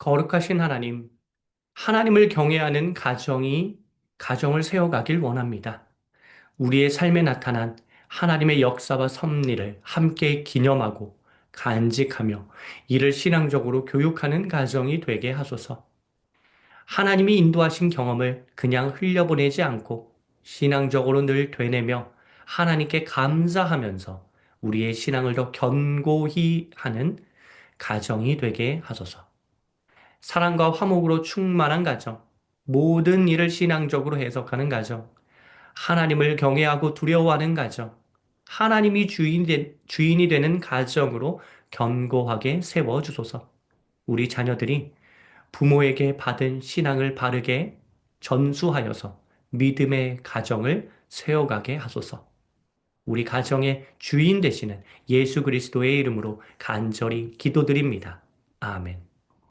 거룩하신 하나님, 하나님을 경외하는 가정이 가정을 세워가길 원합니다. 우리의 삶에 나타난 하나님의 역사와 섭리를 함께 기념하고 간직하며 이를 신앙적으로 교육하는 가정이 되게 하소서. 하나님이 인도하신 경험을 그냥 흘려보내지 않고 신앙적으로 늘 되뇌며 하나님께 감사하면서 우리의 신앙을 더 견고히 하는 가정이 되게 하소서. 사랑과 화목으로 충만한 가정, 모든 일을 신앙적으로 해석하는 가정, 하나님을 경외하고 두려워하는 가정, 하나님이 주인 되, 주인이 되는 가정으로 견고하게 세워주소서. 우리 자녀들이 부모에게 받은 신앙을 바르게 전수하여서 믿음의 가정을 세워가게 하소서. 우리 가정의 주인 되시는 예수 그리스도의 이름으로 간절히 기도드립니다. 아멘.